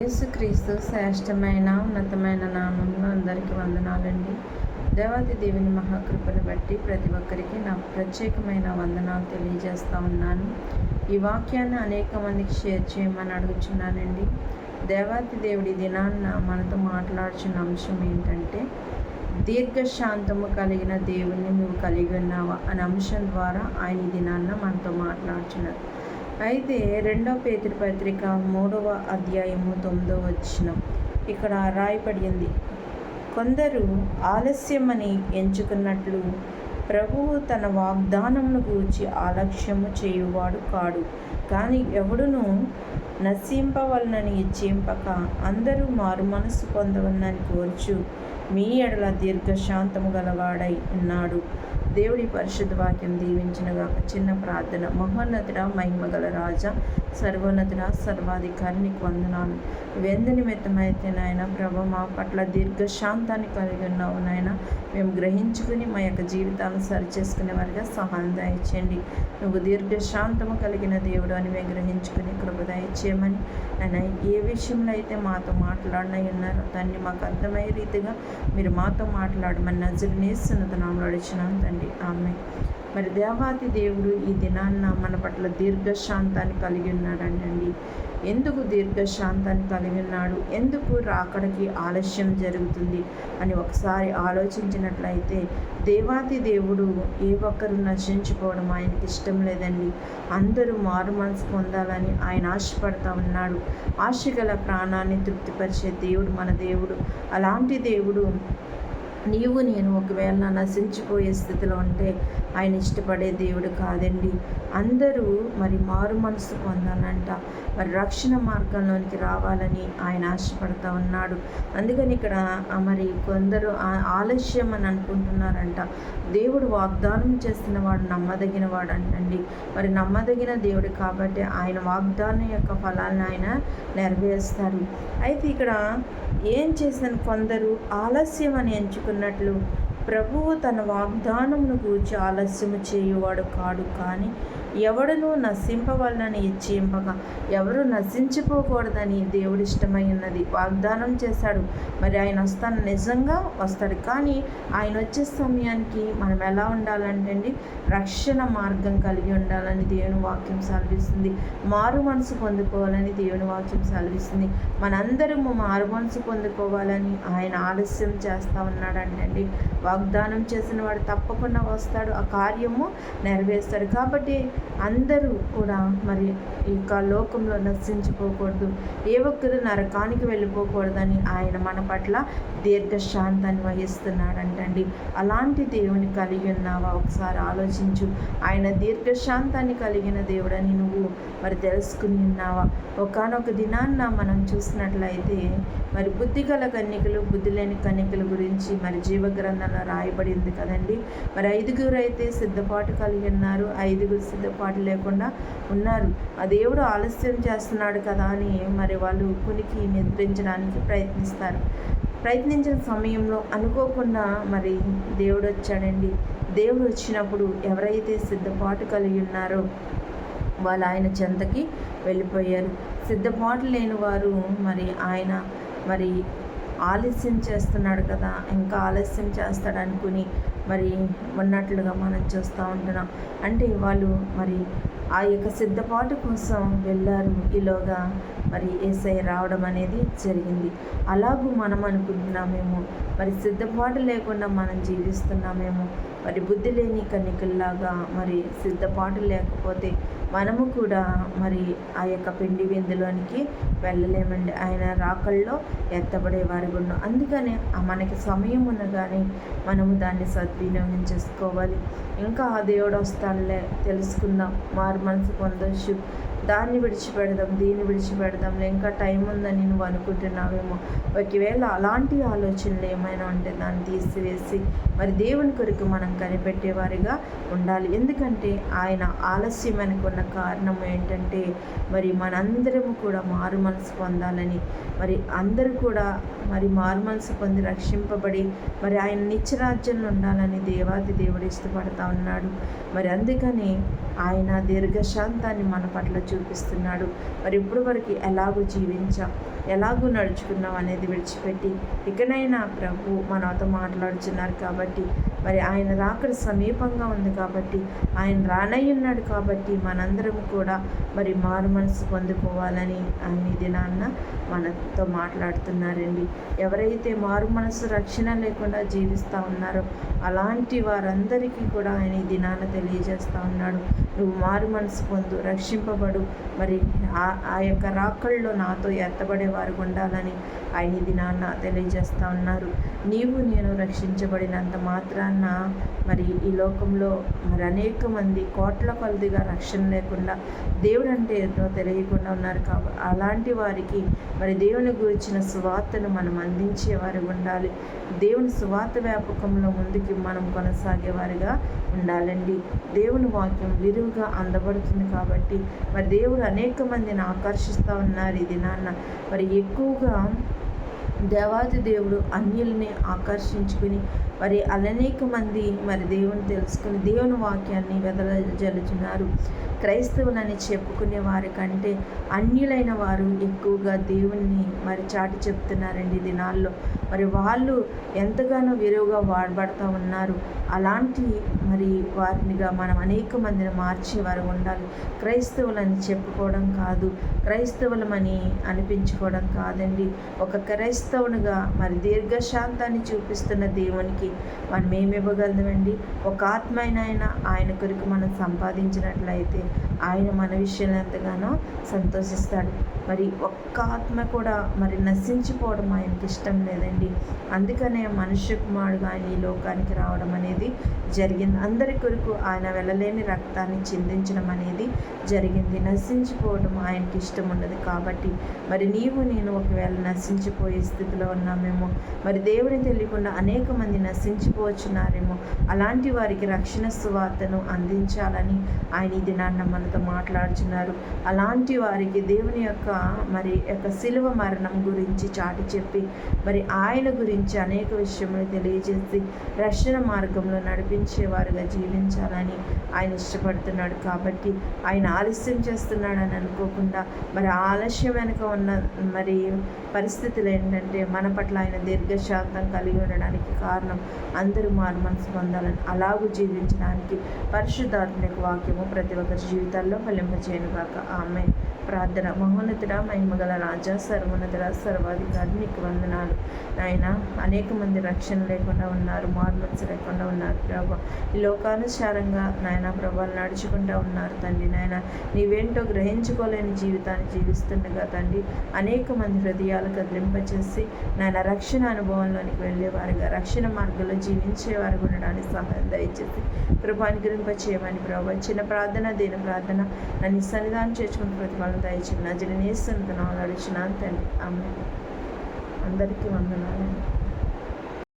యేసుక్రీస్తు శ్రేష్టమైన ఉన్నతమైన నామంలో అందరికీ వందనాలండి. దేవాది దేవుని మహాకృపను బట్టి ప్రతి ఒక్కరికి నా ప్రత్యేకమైన వందనాలు తెలియజేస్తూ ఉన్నాను. ఈ వాక్యాన్ని అనేక మందికి షేర్ చేయమని అడుగుచున్నానండి. దేవాది దేవుడి దినాన్న మనతో మాట్లాడుచున్న అంశం ఏంటంటే దీర్ఘశాంతము కలిగిన దేవుణ్ణి నువ్వు కలిగి ఉన్నావా? అనే అంశం ద్వారా ఆయన దినాన్న మనతో మాట్లాడుచున్నారు. అయితే రెండవ పేతురు పత్రిక మూడవ అధ్యాయము తొమ్మిదవ వచ్చిన ఇక్కడ రాయపడింది కొందరు ఆలస్యమని ఎంచుకున్నట్లు ప్రభువు తన వాగ్దానమును గూర్చి ఆలక్ష్యము చేయువాడు కాడు. కానీ ఎవడును నశింపవలనని ఇచ్చింపక అందరూ మారు మనసు పొందవలనని కోర్చు. మీ ఎడల దీర్ఘశాంతము గలవాడై ఉన్నాడు. దేవుడి పరిశుద్ధ వాక్యం దీవించినగాక చిన్న ప్రార్థన. మహోన్నతుడ మహిమగల రాజా సర్వోన్నతుడ సర్వాధికారిని వందనాలు. వెందు నిమిత్తమైతే నాయన ప్రభ మా పట్ల దీర్ఘశాంతాన్ని కలిగి ఉన్నావు నాయన. మేము గ్రహించుకుని మా యొక్క జీవితాలను సరిచేసుకునే వారిగా సహాయం దయచేయండి. నువ్వు దీర్ఘశాంతము కలిగిన దేవుడు అని మేము గ్రహించుకుని కృప దయచేయమని ఆయన ఏ విషయంలో అయితే మాతో మాట్లాడినై ఉన్నారో దాన్ని మాకు అర్థమయ్యే రీతిగా మీరు మాతో మాట్లాడమని నజరు నేస్తున్నది నామలు అడిచినాను తండ్రి. ఆమె మరి దేవాతి దేవుడు ఈ దినాన్న మన పట్ల దీర్ఘశాంతాన్ని కలిగి ఉన్నాడనండి ఎందుకు దీర్ఘశాంతాన్ని కలిగి ఉన్నాడు? ఎందుకు రాకడికి ఆలస్యం జరుగుతుంది? అని ఒకసారి ఆలోచించినట్లయితే దేవాతి దేవుడు ఏ ఒక్కరు నశించుకోవడం ఆయనకి ఇష్టం లేదండి. అందరూ మారు మనసు పొందాలని ఆయన ఆశపడతా ఉన్నాడు. ఆశ గల ప్రాణాన్ని తృప్తిపరిచే దేవుడు మన దేవుడు. అలాంటి దేవుడు నీవు నేను ఒకవేళ నశించిపోయే స్థితిలో ఉంటే ఆయన ఇష్టపడే దేవుడు కాదండి. అందరూ మరి మారు మనసు పొందాలంట. మరి రక్షణ మార్గంలోనికి రావాలని ఆయన ఆశపడతా ఉన్నాడు. అందుకని ఇక్కడ మరి కొందరు ఆలస్యం అని అనుకుంటున్నారంట. దేవుడు వాగ్దానం చేస్తున్న వాడు నమ్మదగిన వాడు అంటండి. మరి నమ్మదగిన దేవుడు కాబట్టి ఆయన వాగ్దానం యొక్క ఫలాలను ఆయన నెరవేరుస్తారు. అయితే ఇక్కడ ఏం చేసిన కొందరు ఆలస్యం అని ఎంచుకున్నట్లు ప్రభువు తన వాగ్దానమును గూర్చి ఆలస్యము చేయువాడు కాడు కానీ ఎవడును నశింపవలనని ఇచ్చింపగా ఎవరు నశించిపోకూడదని దేవుడు ఇష్టమై ఉన్నది. వాగ్దానం చేశాడు. మరి ఆయన వస్తాను. నిజంగా వస్తాడు. కానీ ఆయన వచ్చే సమయానికి మనం ఎలా ఉండాలంటే అండి రక్షణ మార్గం కలిగి ఉండాలని దేవుని వాక్యం సెలవిస్తుంది. మారు మనసు పొందుకోవాలని దేవుని వాక్యం సెలవిస్తుంది. మనందరము మారు మనసు పొందుకోవాలని ఆయన ఆలస్యం చేస్తూ ఉన్నాడంటండి. వాగ్దానం చేసిన వాడు తప్పకుండా వస్తాడు. ఆ కార్యము నెరవేరుస్తాడు. కాబట్టి అందరూ కూడా మరి ఈ లోకంలో నశించిపోకూడదు. ఏ ఒక్కరు నరకానికి వెళ్ళిపోకూడదని ఆయన మన పట్ల దీర్ఘశాంతాన్ని వహిస్తున్నాడంటండి. అలాంటి దేవుని కలిగి ఉన్నావా? ఒకసారి ఆలోచించు. ఆయన దీర్ఘశాంతాన్ని కలిగిన దేవుడని నువ్వు మరి తెలుసుకుని ఉన్నావా? ఒకనొక దినాన్న మనం చూసినట్లయితే మరి బుద్ధి గల కన్నికలు బుద్ధి లేని కన్నికల గురించి మరి జీవగ్రంథంలో రాయబడింది కదండి. మరి ఐదుగురు అయితే సిద్ధపాటు కలిగి ఉన్నారు. ఐదుగురు సిద్ధపాటు లేకుండా ఉన్నారు. ఆ దేవుడు ఆలస్యం చేస్తున్నాడు కదా అని మరి వాళ్ళు కునికి నిద్రించడానికి ప్రయత్నిస్తారు. ప్రయత్నించిన సమయంలో అనుకోకుండా మరి దేవుడు వచ్చాడండి. దేవుడు వచ్చినప్పుడు ఎవరైతే సిద్ధపాటు కలిగి ఉన్నారో వాళ్ళు ఆయన చెంతకి వెళ్ళిపోయారు. సిద్ధపాటు లేని వారు మరి ఆయన మరి ఆలస్యం చేస్తున్నాడు కదా ఇంకా ఆలస్యం చేస్తాడు అనుకుని మరి ఉన్నట్లుగా మనం చూస్తూ ఉంటున్నాం. అంటే వాళ్ళు మరి ఆ యొక్క సిద్ధపాటు కోసం వెళ్ళారు. ఈలోగా మరి ఏసై రావడం అనేది జరిగింది. అలాగూ మనం అనుకుంటున్నామేమో మరి సిద్ధపాటు లేకుండా మనం జీవిస్తున్నామేమో మరి బుద్ధి లేని కన్నికల్లాగా మరి సిద్ధపాటు లేకపోతే మనము కూడా మరి ఆ యొక్క పిండి విందులోనికి వెళ్ళలేమండి. ఆయన రాకల్లో ఎత్తబడే వారి గుండు అందుకనే మనకి సమయం ఉన్నగానే మనము దాన్ని సద్వినియోగం చేసుకోవాలి. ఇంకా ఆ దేవుడు వస్తానులే తెలుసుకుందాం. మారు మనసు పొందొచ్చు దాన్ని విడిచిపెడదాం దీన్ని విడిచిపెడదాం. ఇంకా టైం ఉందని నువ్వు అనుకుంటున్నావేమో. ఒకవేళ అలాంటి ఆలోచనలు ఏమైనా ఉంటే దాన్ని తీసివేసి మరి దేవుని కొరకు మనం కనిపెట్టేవారిగా ఉండాలి. ఎందుకంటే ఆయన ఆలస్యం అనుకున్న కారణం ఏంటంటే మరి మనందరము కూడా మారు మనసు పొందాలని మరి అందరూ కూడా మరి మారు మనసు పొంది రక్షింపబడి మరి ఆయన నిత్యరాజ్యంలో ఉండాలని దేవాది దేవుడు ఇష్టపడతా ఉన్నాడు. మరి అందుకని ఆయన దీర్ఘశాంతాన్ని మన పట్ల చూపిస్తున్నాడు. మరి ఇప్పుడు వరకు ఎలాగో జీవించాం? ఎలాగో నడుచుకున్నాం అనేది విడిచిపెట్టి ఇకనైనా ప్రభు మనతో మాట్లాడుచున్నారు కాబట్టి మరి ఆయన రాకడ సమీపంగా ఉంది కాబట్టి ఆయన రానయ్యున్నాడు కాబట్టి మనందరం కూడా మరి మారు మనసు పొందుకోవాలని ఆయన దినాన్న మనతో మాట్లాడుతున్నారండి. ఎవరైతే మారు మనసు రక్షణ లేకుండా జీవిస్తూ ఉన్నారో అలాంటి వారందరికీ కూడా ఆయన ఈ దినాన తెలియజేస్తూ ఉన్నాడు. నువ్వు మారు మనసు పొందు రక్షింపబడు. మరి ఆ ఆ యొక్క రాకల్లో నాతో ఎత్తబడే వారు ఉండాలని ఆయన ఇది నాన్న తెలియజేస్తూ ఉన్నారు. నీవు నేను రక్షించబడినంత మాత్రాన మరి ఈ లోకంలో మరి అనేక మంది కోట్ల కొలదిగా రక్షణ లేకుండా దేవుడు అంటే ఏదో తెలియకుండా ఉన్నారు కాబట్టి అలాంటి వారికి మరి దేవుని గురించిన సువార్తను మనం అందించేవారు ఉండాలి. దేవుని సువార్త వ్యాపకంలో ముందుకి మనం కొనసాగేవారిగా ఉండాలండి. దేవుని వాక్యం విరివిగా అందబడుతుంది కాబట్టి మరి దేవుడు అనేక మందిని ఆకర్షిస్తూ ఉన్నారు ఈ దినాన్న మరి ఎక్కువగా దేవాది దేవుడు అన్యుల్ని ఆకర్షించుకుని మరి అనేక మంది మరి దేవుని తెలుసుకుని దేవుని వాక్యాన్ని వెదలజల్లుతున్నారు క్రైస్తవులని చెప్పుకునే వారి కంటే అన్యులైన వారు ఎక్కువగా దేవుణ్ణి మరి చాటి చెప్తున్నారండి దినాల్లో. మరి వాళ్ళు ఎంతగానో విరువుగా వాడబడతా ఉన్నారు. అలాంటి మరి వారినిగా మనం అనేక మందిని మార్చేవారు ఉండాలి. క్రైస్తవులని చెప్పుకోవడం కాదు క్రైస్తవులమని అనిపించుకోవడం కాదండి. ఒక క్రైస్తవునిగా మరి దీర్ఘశాంతాన్ని చూపిస్తున్న దేవునికి మనం ఏమి ఇవ్వగలమండి? ఒక ఆత్మైనైనా ఆయన కొరకు మనం సంపాదించినట్లయితే ఆయన మన విషయంలో ఎంతగానో సంతోషిస్తాడు. మరి ఒక్క ఆత్మ కూడా మరి నశించిపోవడం ఆయనకి ఇష్టం లేదండి. అందుకనే మనుష్య కుమారుడుగా ఆయన ఈ లోకానికి రావడం అనేది జరిగింది. అందరి కొరకు ఆయన వెళ్ళలేని రక్తాన్ని చిందించడం అనేది జరిగింది. నశించిపోవడం ఆయనకి ఇష్టం ఉండదు కాబట్టి మరి నీవు నేను ఒకవేళ నశించిపోయే స్థితిలో ఉన్నామేమో మరి దేవుని తెలియకుండా అనేక మంది నశించిపోవచ్చున్నారేమో అలాంటి వారికి రక్షణ సువార్తను అందించాలని ఆయన ఈ దినాన్న మనతో మాట్లాడుచున్నారు. అలాంటి వారికి దేవుని యొక్క మరి యొక్క శిలువ మరణం గురించి చాటి చెప్పి మరి ఆయన గురించి అనేక విషయములు తెలియజేసి రక్షణ మార్గం మార్గంలో నడిపించేవారుగా జీవించాలని ఆయన ఇష్టపడుతున్నాడు. కాబట్టి ఆయన ఆలస్యం చేస్తున్నాడని అనుకోకుండా మరి ఆలస్యం వెనుక ఉన్న మరి పరిస్థితులు ఏంటంటే మన పట్ల ఆయన దీర్ఘశాంతం కలిగి ఉండడానికి కారణం అందరూ మారు మనసు పొందాలని అలాగూ జీవించడానికి పరిశుద్ధాత్మ వాక్యము ప్రతి ఒక్కరి జీవితాల్లో ఫలింపచేయను కాక ఆమె ప్రార్థన. మహోన్నతుడ మహిమగల రాజా సర్వోన్నతుడ సర్వాధికారి నీకు వందనాలు. ఆయన అనేక మంది రక్షణ లేకుండా ఉన్నారు మార్మల్స్ లేకుండా ఉన్నారు. ప్రభా. ఈ లోకానుసారంగా నాయన ప్రభాలు నడుచుకుంటూ ఉన్నారు తండ్రి నాయన. నీవేంటో గ్రహించుకోలేని జీవితాన్ని జీవిస్తుండగా తండ్రి అనేక మంది హృదయాలు కదిలింపచేసి నాయన రక్షణ అనుభవంలోనికి వెళ్ళేవారుగా రక్షణ మార్గంలో జీవించేవారు ఉండడానికి సహాయం దయచేసి కృపాన్ని గురింప చేయమని ప్రభావ చిన్న ప్రార్థన దీని ప్రార్థన నన్ను సన్నిధానం చేసుకుని ప్రతిఫలం దయచిన జననేస్తున్న నడిచిన తండ్రి. ఆమె అందరికీ వందనాలండి